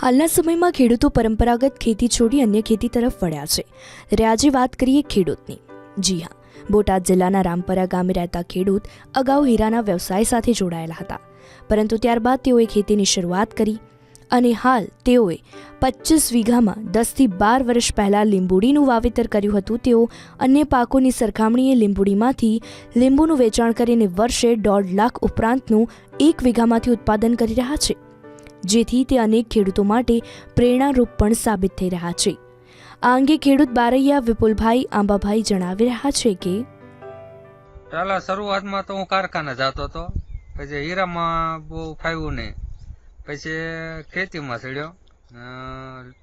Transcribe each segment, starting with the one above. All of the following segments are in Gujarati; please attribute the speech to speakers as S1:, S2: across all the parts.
S1: હાલના સમયમાં ખેડૂતો પરંપરાગત ખેતી છોડી અન્ય ખેતી તરફ વળ્યા છે. ત્યારે આજે વાત કરીએ ખેડૂતની. જી હા, બોટાદ જિલ્લાના રામપરા ગામે રહેતા ખેડૂત અગાઉ હીરાના વ્યવસાય સાથે જોડાયેલા હતા. પરંતુ ત્યારબાદ તેઓએ ખેતીની શરૂઆત કરી અને હાલ તેઓએ પચીસ વીઘામાં દસથી બાર વર્ષ પહેલાં લીંબુડીનું વાવેતર કર્યું હતું. તેઓ અન્ય પાકોની સરખામણીએ લીંબુડીમાંથી લીંબુનું વેચાણ કરીને વર્ષે દોઢ લાખ ઉપરાંતનું એક વીઘામાંથી ઉત્પાદન કરી રહ્યા છે. જેથી તે અનેક ખેડૂતો માટે પ્રેરણારૂપ પણ સાબિત થઈ રહ્યા છે. આ અંગે ખેડૂત બારૈયા વિપુલભાઈ આંબાભાઈ જણાવી રહ્યા છે કે
S2: પેલા શરૂઆતમાં તો હું કારખાને જતો હતો. પછી હીરામાં બહુ ફાવ્યું નહીં. પછી ખેતીમાં ચડ્યો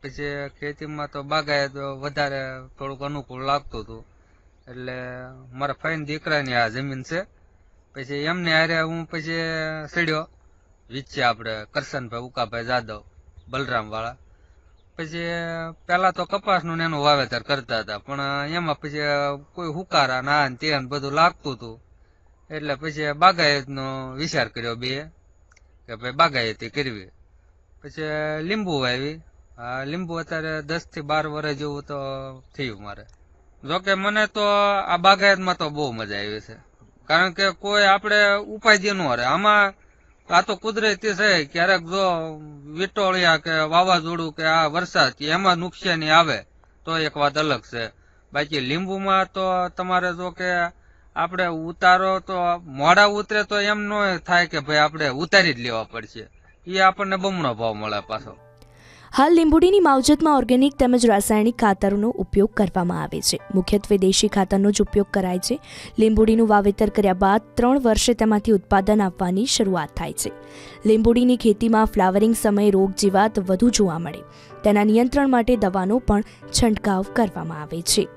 S2: પછી ખેતીમાં તો બાગાયત વધારે થોડુંક અનુકૂળ લાગતું હતું. એટલે મારા ફાઈન દીકરાની આ જમીન છે. પછી એમને હારે હું પછી ચડ્યો વિચ્યા આપણે કરશનભાઈ, ઉકાભાઈ, જાદવ, બલરામવાળા. પછી પહેલાં તો કપાસનું ને એનું વાવેતર કરતા હતા, પણ એમાં પછી કોઈ હુકારા ના તે બધું લાગતું હતું. એટલે પછી બાગાયતનો વિચાર કર્યો બે, કે ભાઈ બાગાયતી કરવી. પછી લીંબુ વાવી. લીંબુ અત્યારે દસથી બાર વર્ષ જેવું તો થયું મારે. જોકે મને તો આ બાગાયતમાં તો બહુ મજા આવી છે. કારણ કે કોઈ આપણે ઉપાય ન રહે. આમાં આ તો કુદરતી છે, ક્યારેક જો વિટોળિયા કે વાવાઝોડું કે આ વરસાદ એમાં નુકસાની આવે, તો એક વાત અલગ છે. બાકી લીંબુમાં તો તમારે જો કે આપણે ઉતારો તો મોડા ઉતરે તો એમ ન થાય કે ભાઈ આપણે ઉતારી જ લેવા પડશે. એ આપણને બમણો ભાવ મળે પાછો.
S1: હાલ લીંબુડીની માવજતમાં ઓર્ગેનિક તેમજ રાસાયણિક ખાતરોનો ઉપયોગ કરવામાં આવે છે. મુખ્યત્વે દેશી ખાતરનો જ ઉપયોગ કરાય છે. લીંબુડીનું વાવેતર કર્યા બાદ ત્રણ વર્ષે તેમાંથી ઉત્પાદન આપવાની શરૂઆત થાય છે. લીંબુડીની ખેતીમાં ફ્લાવરિંગ સમયે રોગ જીવાત વધુ જોવા મળે. તેના નિયંત્રણ માટે દવાનો પણ છંટકાવ કરવામાં આવે છે.